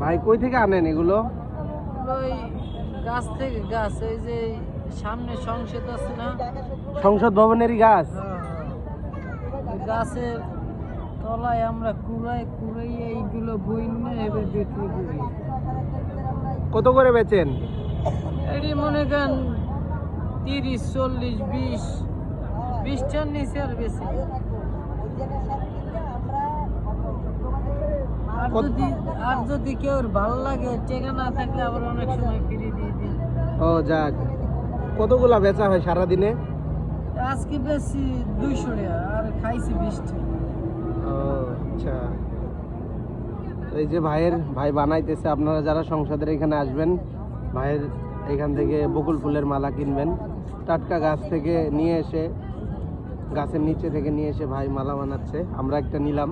ভাই কই থেকে আনেন এগুলো? ওই গাছ থেকে গাছ ওই যে সামনে সংসদ আছে না? সংসদ ভবনেরই গাছ? ওই গাছের তলায় আমরা কুড়াই কুড়াই এইগুলো বই নিয়ে এবার বিক্রি করি। কত করে বেচেন? এটি মনে করেন তিরিশ চল্লিশ বিশ বিশটার নিচে আর বেশি আর কত- যদি আর যদি কেউ ভালো লাগে টেকা থাকলে আবার অনেক সময় ফিরিয়ে দিয়ে দিই ও যাক। কতগুলা বেচা হয় সারাদিনে? আজকে বেশি দুইশো টাকা আর খাইছি বিশটা। ও আচ্ছা। এই যে ভাইয়ের ভাই বানাইতেছে আপনারা যারা সংসদের এখানে আসবেন ভাইয়ের এখান থেকে বকুল ফুলের মালা কিনবেন। টাটকা গাছ থেকে নিয়ে এসে গাছের নিচে থেকে নিয়ে এসে ভাই মালা বানাচ্ছে। আমরা একটা নিলাম।